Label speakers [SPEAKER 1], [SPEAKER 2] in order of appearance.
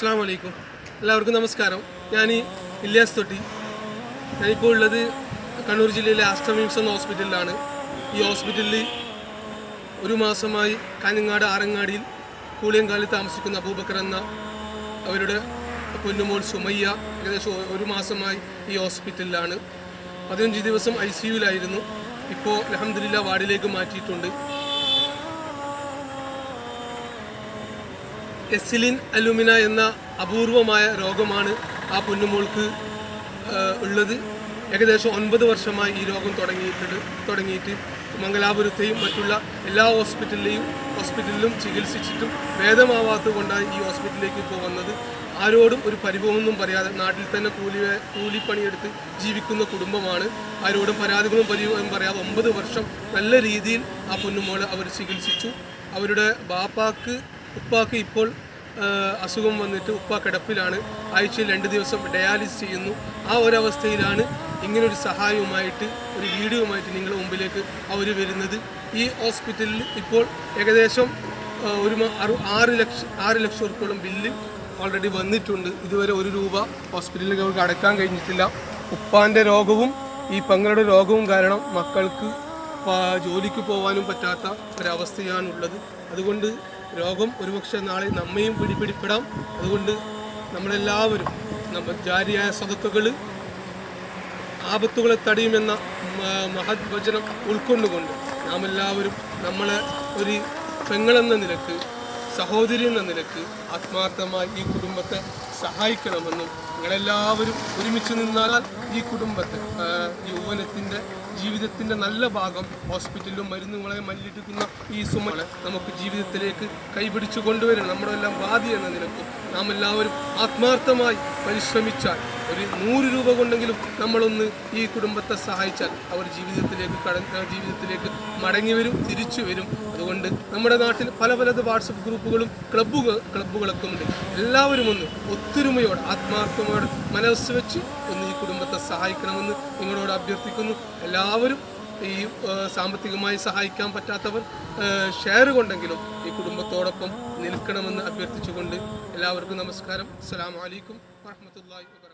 [SPEAKER 1] അസ്സാം വലൈക്കും എല്ലാവർക്കും നമസ്കാരം. ഞാൻ ഇല്യാസ് തൊട്ടി. ഞാനിപ്പോൾ ഉള്ളത് കണ്ണൂർ ജില്ലയിലെ ആസ്റ്റമിംസ് എന്ന ഹോസ്പിറ്റലിലാണ്. ഈ ഹോസ്പിറ്റലിൽ ഒരു മാസമായി കാഞ്ഞങ്ങാട് ആറങ്ങാടിയിൽ കൂളിയങ്കാലിൽ താമസിക്കുന്ന അബൂബക്കർ എന്ന അവരുടെ പൊന്നുമോൾ സുമയ്യ ഏകദേശം ഒരു മാസമായി ഈ ഹോസ്പിറ്റലിലാണ്. പതിനഞ്ച് ദിവസം ഐ സി യുവിലായിരുന്നു. ഇപ്പോൾ അലഹമില്ല വാർഡിലേക്ക് മാറ്റിയിട്ടുണ്ട്. എസിലിൻ അലുമിന എന്ന അപൂർവമായ രോഗമാണ് ആ പൊന്നുമോൾക്ക് ഉള്ളത്. ഏകദേശം ഒൻപത് വർഷമായി ഈ രോഗം തുടങ്ങിയിട്ടുണ്ട് തുടങ്ങിയിട്ട് മംഗലാപുരത്തെയും മറ്റുള്ള എല്ലാ ഹോസ്പിറ്റലിലെയും ഹോസ്പിറ്റലിലും ചികിത്സിച്ചിട്ടും ഭേദമാവാത്ത കൊണ്ടാണ് ഈ ഹോസ്പിറ്റലിലേക്ക് ഇപ്പോൾ വന്നത്. ആരോടും ഒരു പരിഭവമൊന്നും പറയാതെ നാട്ടിൽ തന്നെ കൂലി കൂലിപ്പണിയെടുത്ത് ജീവിക്കുന്ന കുടുംബമാണ്. ആരോടും പരാതികളും പരിഭവം പറയാതെ ഒമ്പത് വർഷം നല്ല രീതിയിൽ ആ പൊന്നുമോളെ അവർ ചികിത്സിച്ചു. അവരുടെ ബാപ്പാക്ക് ഉപ്പാക്ക് ഇപ്പോൾ അസുഖം വന്നിട്ട് ഉപ്പ കിടപ്പിലാണ്. ആഴ്ചയിൽ രണ്ട് ദിവസം ഡയാലിസിസ് ചെയ്യുന്നു. ആ ഒരവസ്ഥയിലാണ് ഇങ്ങനൊരു സഹായവുമായിട്ട് ഒരു വീഡിയോമായിട്ട് നിങ്ങളുടെ മുമ്പിലേക്ക് അവർ വരുന്നത്. ഈ ഹോസ്പിറ്റലിൽ ഇപ്പോൾ ഏകദേശം ഒരു ആറ് ലക്ഷം ആറ് ലക്ഷം ഉറുപ്പോളം ബില്ല് ഓൾറെഡി വന്നിട്ടുണ്ട്. ഇതുവരെ ഒരു രൂപ ഹോസ്പിറ്റലിൽ അവർക്ക് അടക്കാൻ കഴിഞ്ഞിട്ടില്ല. ഉപ്പാന്റെ രോഗവും ഈ പെങ്ങളുടെ രോഗവും കാരണം മക്കൾക്ക് ജോലിക്ക് പോകാനും പറ്റാത്ത ഒരവസ്ഥയാണുള്ളത് അതുകൊണ്ട് രോഗം ഒരുപക്ഷെ നാളെ നമ്മയും പിടിപിടിപ്പെടാം. അതുകൊണ്ട് നമ്മളെല്ലാവരും നമ്മൾ ജാരിയായ സ്വതക്കുകൾ ആപത്തുകളെ തടയുമെന്ന മഹത് വചനം ഉൾക്കൊണ്ടുകൊണ്ട് നാം എല്ലാവരും നമ്മളെ ഒരു പെങ്ങളെന്ന നിലയ്ക്ക് സഹോദരി എന്ന നിലയ്ക്ക് ആത്മാർത്ഥമായി ഈ കുടുംബത്തെ സഹായിക്കണമെന്നും നിങ്ങളെല്ലാവരും ഒരുമിച്ച് നിന്നാൽ ഈ കുടുംബത്തെ ജീവിതത്തിന്റെ നല്ല ഭാഗം ഹോസ്പിറ്റലിലും മരുന്നുകളെ മല്ലിട്ടിക്കുന്ന ഈ സുമനെ നമുക്ക് ജീവിതത്തിലേക്ക് കൈപിടിച്ചു കൊണ്ടുവരണം നമ്മുടെ എല്ലാം ബാധ്യ എന്ന നിലയ്ക്ക് നാം എല്ലാവരും ആത്മാർത്ഥമായി പരിശ്രമിച്ചാൽ ഒരു നൂറ് രൂപ കൊണ്ടെങ്കിലും നമ്മളൊന്ന് ഈ കുടുംബത്തെ സഹായിച്ചാൽ അവർ ജീവിതത്തിലേക്ക് കട ജീവിതത്തിലേക്ക് മടങ്ങി വരും തിരിച്ചു വരും. അതുകൊണ്ട് നമ്മുടെ നാട്ടിൽ പല പല വാട്സപ്പ് ഗ്രൂപ്പുകളും ക്ലബ്ബുകൾ ക്ലബ്ബുകളൊക്കെ ഉണ്ട്. എല്ലാവരും ഒന്ന് ഒത്തൊരുമയോടെ ആത്മാർത്ഥമോടെ മനസ്സ് വെച്ച് ഒന്ന് ഈ കുടുംബത്തെ സഹായിക്കണമെന്ന് നിങ്ങളോട് അഭ്യർത്ഥിക്കുന്നു. എല്ലാവരും ഈ സാമ്പത്തികമായി സഹായിക്കാൻ പറ്റാത്തവർ ഷെയർ കൊണ്ടെങ്കിലും ഈ കുടുംബത്തോടൊപ്പം നിൽക്കണമെന്ന് അഭ്യർത്ഥിച്ചുകൊണ്ട് എല്ലാവർക്കും നമസ്കാരം. അസ്സാം വറഹ്മത്തുള്ളാഹി വബറകാതുഹു.